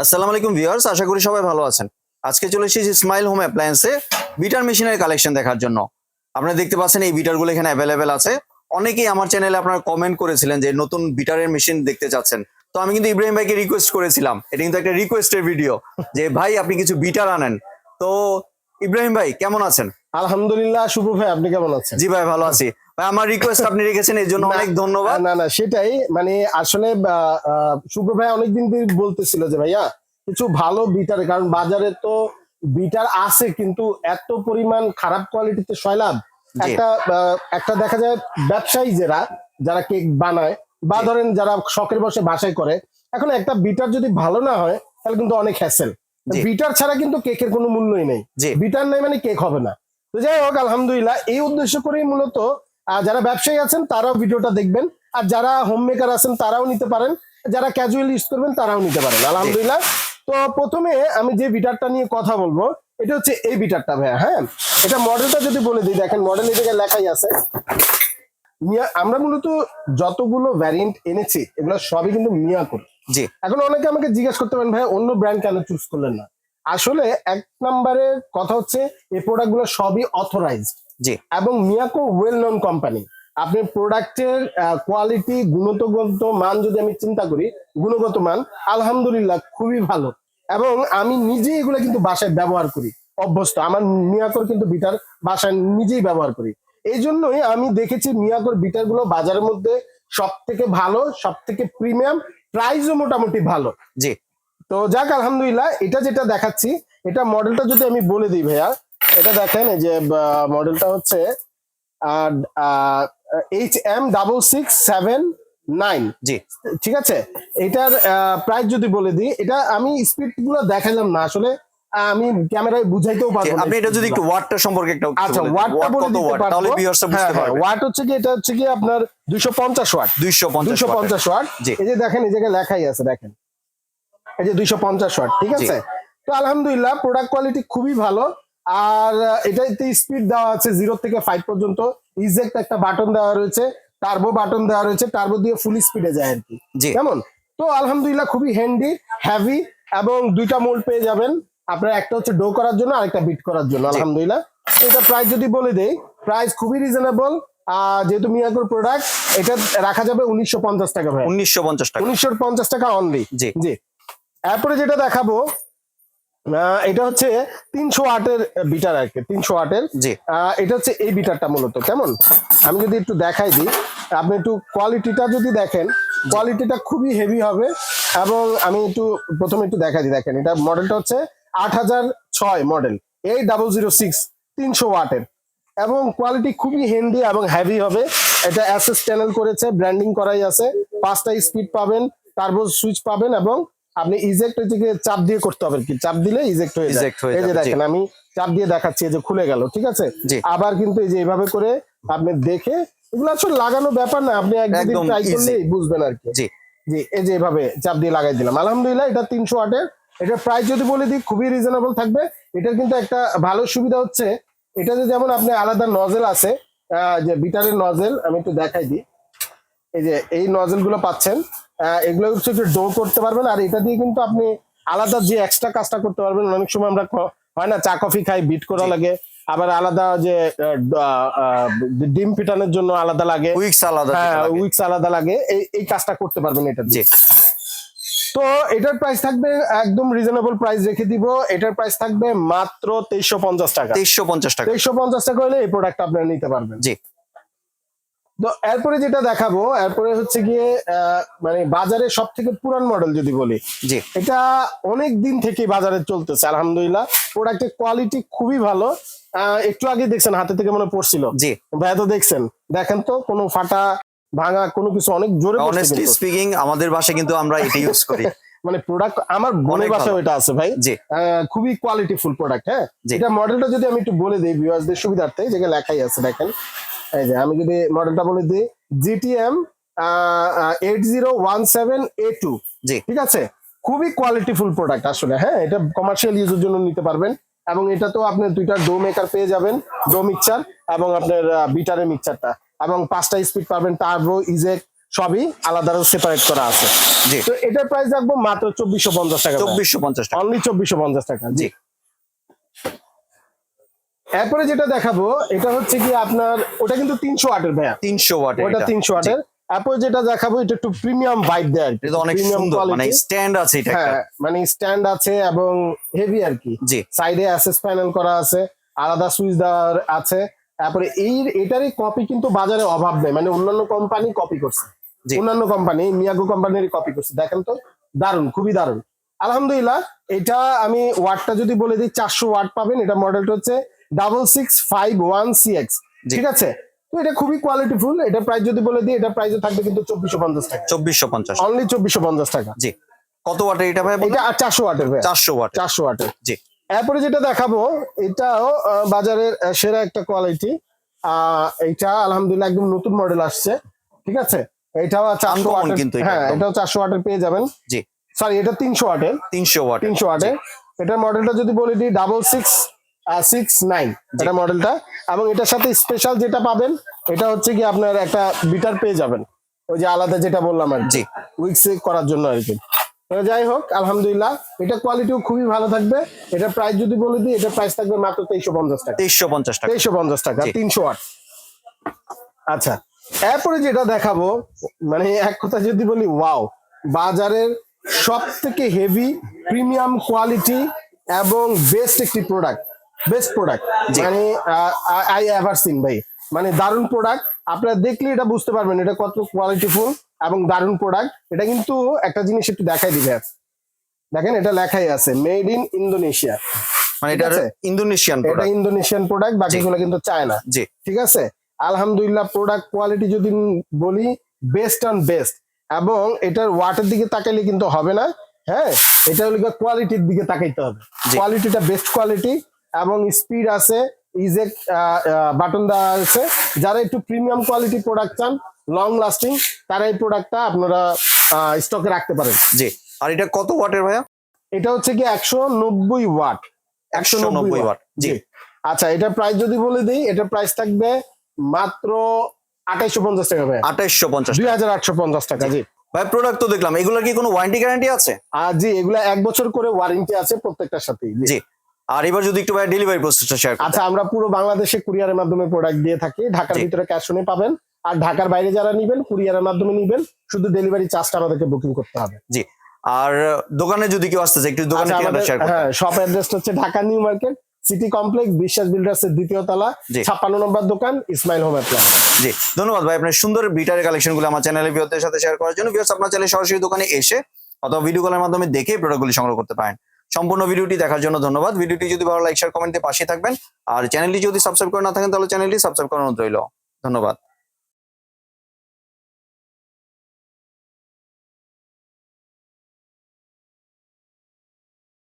আসসালামু আলাইকুম ভিউয়ার্স, আশা করি সবাই ভালো আছেন। আজকে চলে এসেছি স্মাইল হোম অ্যাপ্লায়েন্সে বিটার মেশিনের কালেকশন দেখার জন্য। আপনারা দেখতে পাচ্ছেন এই বিটারগুলো এখানে অ্যাভেলেবেল আছে। অনেকেই আমার চ্যানেলে আপনারা কমেন্ট করেছিলেন যে নতুন বিটারের মেশিন দেখতে চাচ্ছেন। তো আমি কিন্তু ইব্রাহিম ভাইকে রিকোয়েস্ট করেছিলাম। এটা কিন্তু একটা রিকোয়েস্টের ভিডিও যে, ভাই, আপনি কিছু বিটার আনেন। তো ইব্রাহিম ভাই কেমন আছেন? আলহামদুলিল্লাহ শুভ ভাই আপনি কেমন আছেন? জি ভাই ভালো আছি। ভাই আমার রিকোয়েস্ট আপনি রেখেছেন এর জন্য অনেক ধন্যবাদ। না না সেটাই মানে আসলে আহ, আহ, শুভ ভাই অনেকদিন বলতেছিল যে ভাইয়া কিছু ভালো বিটার কারণ বাজারে তো বিটার আছে কিন্তু এত পরিমাণ খারাপ কোয়ালিটিতে সয়লাভ জি। একটা একটা দেখা যায় ব্যবসায়ী যারা যারা কেক বানায় বা ধরেন যারা শখের বসে বাসায় করে এখন একটা বিটার যদি ভালো না হয় তাহলে কিন্তু অনেক হ্যাসেল। বিটার ছাড়া কিন্তু কেকের কোনো মূল্যই নেই। বিটার নাই মানে কেক হবে না। তো যাই হোক আলহামদুলিল্লাহ এই উদ্দেশ্য করেই মূলত যারা ব্যবসায়ী আছেন তারাও ভিডিওটা দেখবেন। আর যারা হোম মেকার আছেন তারাও নিতে পারেন। যারা ক্যাজুয়াল ইউজ করবেন তারাও নিতে পারেন। আলহামদুলিল্লাহ। তো প্রথমে আমি যে বিটারটা নিয়ে কথা বলব এটা হচ্ছে এই বিটারটা ভাইয়া হ্যাঁ? এটা মডেলটা যদি বলে দিই দেখেন মডেল জায়গায় লেখাই আছে। মিয়া- আমরা মূলত যতগুলো ভ্যারিয়েন্ট এনেছি এগুলো সবই কিন্তু মিয়াকোর জি। এখন অনেকে আমাকে জিজ্ঞেস করতে পারেন ভাই অন্য ব্র্যান্ড কেন চুজ করলেন না? আসলে এক নম্বরে কথা হচ্ছে এই প্রোডাক্টগুলো সবই অথরাইজড জি। এবং মিয়াকো ওয়েল নোন কোম্পানি আপনি প্রোডাক্টের কোয়ালিটি গুণগত মান যদি আমি চিন্তা করি গুণগত মান আলহামদুলিল্লাহ খুবই ভালো। এবং আমি নিজেই এগুলো কিন্তু বাসায় ব্যবহার করি অভ্যস্ত। আমার মিয়াকোর কিন্তু বিটার বাসায় নিজেই ব্যবহার করি। এই জন্যই আমি দেখেছি মিয়াকোর বিটারগুলো বাজারের মধ্যে সব থেকে ভালো সব থেকে প্রিমিয়াম প্রাইসও মোটামুটি ভালো। জি। তো যাক আলহামদুলিল্লাহ এটা যেটা দেখাচ্ছি এটা মডেলটা যদি আমি বলে দিই ভাইয়া এটা দেখেন এই যে মডেলটা হচ্ছে H M double six seven nine G. ঠিক আছে? এটার প্রাইস যদি বলে দিই এটা আমি স্পিডগুলো দেখালাম না আসলে আমি ক্যামেরায় বুঝাইতেও পারব আপনি এটা যদি একটু ওয়াটটা সম্পর্কে একটা আচ্ছা ওয়াটটা বলে দিতে পারব তাহলে ভিউয়ার্সরা বুঝতে হ্যাঁ, হ্যাঁ, পারবে ওয়াট হচ্ছে কি এটা হচ্ছে কি আপনার দুইশো পঞ্চাশ ওয়াট 250 দুইশো ওয়াটের। পঞ্চাশ ওয়াট এই যে দেখেন এই জায়গায় লেখাই আছে দেখেন। এই যে দুইশো পঞ্চাশ ওয়াট ঠিক আছে? তো আলহামদুলিল্লাহ প্রোডাক্ট কোয়ালিটি খুবই ভালো। আর এটাতে স্পিড দেওয়া আছে জিরো থেকে ফাইভ পর্যন্ত। ইজেক্ট একটা বাটন দেওয়া রয়েছে টার্বো বাটন দেওয়া রয়েছে টার্বো দিয়ে ফুল স্পিডে যায় আর কি। কেমন? তো আলহামদুলিল্লাহ খুবই হ্যান্ডি হ্যাভি এবং দুইটা মোল্ড পেয়ে যাবেন। আপনার একটা হচ্ছে ডো করার জন্য আরেকটা বিট করার জন্য আলহামদুলিল্লাহ। এটা প্রাইস যদি বলে দেই প্রাইস খুবই রিজনেবল যেহেতু মিয়াকুর প্রোডাক্ট এটা রাখা যাবে উনিশশো পঞ্চাশ টাকা ভাই। 1950 টাকা। উনিশশো পঞ্চাশ টাকা অনলি জি। জি। এরপরে যেটা দেখাবো এটা হচ্ছে তিনশো আটের বিটার আর কি তিনশো আটের জি। এটা হচ্ছে এই বিটারটা মূলত কেমন? আমি যদি একটু দেখাই দিই আপনি একটু কোয়ালিটিটা যদি দেখেন কোয়ালিটিটা খুবই হেভি হবে। এবং আমি একটু প্রথমে একটু দেখাই দিই দেখেন এটা মডেলটা হচ্ছে আট হাজার ছয় মডেল এই ডাবল জিরো সিক্স তিনশো ওয়াটের। এবং কোয়ালিটি খুবই হেন্ডি এবং হেভি হবে। এটা অ্যাসেস চ্যানেল করেছে ব্র্যান্ডিং করাই আছে। পাঁচটা স্পিড পাবেন টার্বো সুইচ পাবেন এবং আপনি ইজেক্ট থেকে চাপ দিয়ে করতে হবে কি। চাপ দিলে ইজেক্ট হয়ে যায়। এই যে দেখেন আমি চাপ দিয়ে দেখাচ্ছি এই যে খুলে গেল ঠিক আছে? আবার কিন্তু এই যে এইভাবে করে আপনি দেখে এগুলো আসলে লাগানো ব্যাপার না আপনি একদিন ট্রাই করলেই বুঝবেন আর কি। জি। জি এই যে এভাবে চাপ দিয়ে লাগাই দিলাম। আলহামদুলিল্লাহ এটা তিনশো আটের এটার প্রাইস যদি বলে দিই খুবই রিজনেবল থাকবে। এটার কিন্তু একটা ভালো সুবিধা হচ্ছে এটাতে যেমন আপনি আলাদা নজেল আছে যে বিটারের নজেল আমি একটু দেখাই দিই। এই যে এই নজেলগুলো পাচ্ছেন এগুলো হচ্ছে একটু ডো করতে পারবেন আর এটা দিয়ে কিন্তু আপনি আলাদা যে এক্সট্রা কাজটা করতে পারবেন অনেক সময় আমরা হয় না চা কফি খাই বিট করা লাগে আবার আলাদা যে ডিম পিটানোর জন্য আলাদা লাগে। উইকস আলাদা হ্যাঁ লাগে। উইক্স আলাদা লাগে এই এই কাজটা করতে পারবেন এটা দিয়ে। তো এটার প্রাইস থাকবে একদম রিজনেবল প্রাইস রেখে দিব। এটার প্রাইস থাকবে মাত্র তেইশশো পঞ্চাশ টাকা। 2350 টাকা। তেইশশো পঞ্চাশ টাকা হলে এই প্রোডাক্ট আপনারা নিতে পারবেন। জি। তো এরপরে যেটা দেখাবো এরপরে হচ্ছে গিয়ে মানে বাজারে সব থেকে পুরান মডেল যদি বলি জি। এটা অনেক দিন থেকে বাজারে চলতেছে আলহামদুলিল্লাহ। প্রোডাক্টের কোয়ালিটি খুবই ভালো। আহ, একটু আগে দেখছেন হাতে থেকে মনে পড়ছিল। জি। ভাই তো দেখছেন। দেখেন তো কোনো ফাটা ভাঙা কোনো কিছু অনেক জোরে অনেস্টলি স্পিকিং আমাদের বাসায় কিন্তু আমরা এটা ইউজ করি। মানে প্রোডাক্ট আমার বোনের বাসায় ভালো। ওইটা আছে ভাই। জি। খুবই কোয়ালিটি ফুল প্রোডাক্ট হ্যাঁ। এটা মডেলটা যদি আমি একটু বলে দিই ভিউয়ার্সদের সুবিধার্থে যেখানে লেখাই আছে দেখেন। এই যে আমি যদি মডেলটা বলে দিই GTM eight zero one seven A two G. ঠিক আছে? খুবই কোয়ালিটি ফুল প্রোডাক্ট আসলে হ্যাঁ? এটা কমার্শিয়াল ইউজের জন্য নিতে পারবেন। এবং এটা তো আপনি দুইটা ডো মেকার পেয়ে যাবেন ডো মিক্সচার এবং আপনার বিটারের মিক্সচারটা এবং পাঁচটা স্পিড পাবেন টার্বো ইজেক সবই আলাদা সেপারেট করা আছে। জি। তো এটার প্রাইস রাখব মাত্র চব্বিশশো পঞ্চাশ টাকা। চব্বিশশো পঞ্চাশ টাকা। অনলি চব্বিশশো পঞ্চাশ টাকা। জি। এরপরে যেটা দেখাবো এটা হচ্ছে কি আপনার ওটা কিন্তু তিনশো আটের ভাইয়া। তিনশো ওয়াট ওটা তিনশো আটের এরপর যেটা দেখাবো এটা একটু প্রিমিয়াম ভাইব দেয় এটা অনেক সুন্দর মানে স্ট্যান্ড আছে এটা হ্যাঁ মানে স্ট্যান্ড আছে এবং হেভি আর কি। জি। সাইডে অ্যাসেস প্যানেল করা আছে আলাদা সুইচ দেওয়ার আছে। তারপরে এই এটারই কপি কিন্তু বাজারে অভাব নেই। মানে অন্যান্য কোম্পানি কপি করছে। অন্যান্য কোম্পানি মিয়াগো কোম্পানির কপি করছে। দেখেন তো দারুণ খুবই দারুণ আলহামদুলিল্লাহ এটা আমি ওয়াটটা যদি বলে দিই চারশো ওয়াট পাবেন। এটা মডেলটা হচ্ছে double six five one C X ঠিক আছে? তো এটা খুবই কোয়ালিটিফুল এটা প্রাইস যদি বলে দিই এটা প্রাইসে থাকবে কিন্তু চব্বিশশো পঞ্চাশ টাকা। চব্বিশশো পঞ্চাশ। অনলি চব্বিশশো পঞ্চাশ টাকা। জি। কত ওয়াটের এটা ভাই এটা চারশো ওয়াটের ভাই। চারশো ওয়াট চারশো ওয়াটের। জি। এরপরে যেটা দেখাবো এটাও বাজারের সেরা একটা কোয়ালিটি এটা আলহামদুলিল্লাহ একদম নতুন মডেল আসছে ঠিক আছে? এটাও চারশো ওয়াটের কিন্তু হ্যাঁ এটাও চারশো ওয়াটের পেয়ে যাবেন। জি। সরি এটা তিনশো ওয়াটের। তিনশো ওয়াট তিনশো ওয়াটের। এটার মডেলটা যদি বলি দিই ডাবল সিক্স সিক্স নাইন এটা মডেলটা এবং এটার সাথে স্পেশাল যেটা পাবেন এটা হচ্ছে কি আপনার একটা বিটার পেয়ে যাবেন। ওই যে আলাদা যেটা বললাম আর জি। উইক্স করার জন্য আর কি। যাই হোক আলহামদুলিল্লাহ এটা কোয়ালিটিও খুবই ভালো থাকবে। এটা প্রাইস যদি বলে দিই এটা প্রাইস থাকবে মাত্র তেইশশো পঞ্চাশ টাকা। তেইশশো পঞ্চাশ টাকা। তেইশশো পঞ্চাশ টাকা তিনশো আট। আচ্ছা এরপরে যেটা দেখাবো মানে এক কথা যদি বলি ওয়াও বাজারের সব থেকে হেভি প্রিমিয়াম কোয়ালিটি এবং বেস্ট একটি প্রোডাক্ট বেস্ট প্রোডাক্ট। মানে আই এভার সিন ভাই। মানে দারুণ প্রোডাক্ট আপনারা দেখলে এটা বুঝতে পারবেন এটা কত কোয়ালিটিফুল এবং দারুণ প্রোডাক্ট এটা কিন্তু একটা জিনিস একটু দেখাই দিবে। দেখেন এটা লেখাই আছে মেড ইন ইন্দোনেশিয়া মানে এটা। ইন্দোনেশিয়ান এটা ইন্দোনেশিয়ান প্রোডাক্ট বাকিগুলো কিন্তু চায়না জি। ঠিক আছে? আলহামদুলিল্লাহ প্রোডাক্ট কোয়ালিটি যদি বলি বেস্ট অ্যান্ড বেস্ট এবং এটার ওয়াটের দিকে তাকাইলে কিন্তু হবে না হ্যাঁ? এটা হলো কোয়ালিটির দিকে তাকাইতে হবে। কোয়ালিটিটা বেস্ট কোয়ালিটি এবং স্পিড আছে ইজেক বাটন দেওয়া আছে। যারা একটু প্রিমিয়াম কোয়ালিটি প্রোডাক্ট চান লং লাস্টিং তারা এই প্রোডাক্টটা আপনারা স্টকে রাখতে পারেন। জি। আর এটা কত ওয়াটের ভাইয়া? এটা হচ্ছে কি একশো নব্বই ওয়াট। একশো নব্বই 190 ওয়াট জি। আচ্ছা এটা প্রাইস যদি বলে দিই এটা প্রাইস থাকবে মাত্র আঠাইশো পঞ্চাশ টাকা ভাই আঠাইশশো পঞ্চাশ দুই হাজার আটশো পঞ্চাশ টাকা জি। ভাই প্রোডাক্ট তো দেখলাম। এগুলোর কি কোনো ওয়ারেন্টি গ্যারান্টি আছে? আর জি এগুলা এক বছর করে ওয়ারেন্টি আছে প্রত্যেকটার সাথেই জি। আর এবার যদি একটু ভাই ডেলিভারি প্রসেসটা শেয়ার আচ্ছা আমরা পুরো বাংলাদেশে কুরিয়ারের মাধ্যমে প্রোডাক্ট দিয়ে থাকি। ঢাকার ভিতরে ক্যাশ অনে পাবেন। আর ঢাকার বাইরে যারা নিবেন কুরিয়ারের মাধ্যমে নিবেন শুধু ডেলিভারি চার্জটা আমাদেরকে বুকিং করতে হবে। জি। আর দোকানে যদি কেউ আসতে চায় একটু দোকানে আচ্ছা, হ্যাঁ শপ অ্যাড্রেসটা হচ্ছে Dhaka new market city complex Biswas builders এর দ্বিতীয় তলা। ছাপ্পান্ন নম্বর দোকান ইসমাইল হোম অ্যাপ্লায়েন্স জি ধন্যবাদ ভাই আপনার সুন্দর বিটারের কালেকশনগুলো আমার চ্যানেলে ভিউদের সাথে শেয়ার করার জন্য। ভিউয়ার্স আপনার চ্যানেলে সরাসরি দোকানে এসে অথবা ভিডিও কলের মাধ্যমে দেখে প্রোডাক্টগুলি সংগ্রহ করতে পারেন। সম্পূর্ণ ভিডিওটি দেখার জন্য ধন্যবাদ। ভিডিওটি যদি ভালো লাইক শেয়ার কমেন্টে পাশে থাকবেন। আর চ্যানেলটি যদি সাবস্ক্রাইব করে না থাকেন তাহলে চ্যানেলটি সাবস্ক্রাইব করানো রইল। ধন্যবাদ।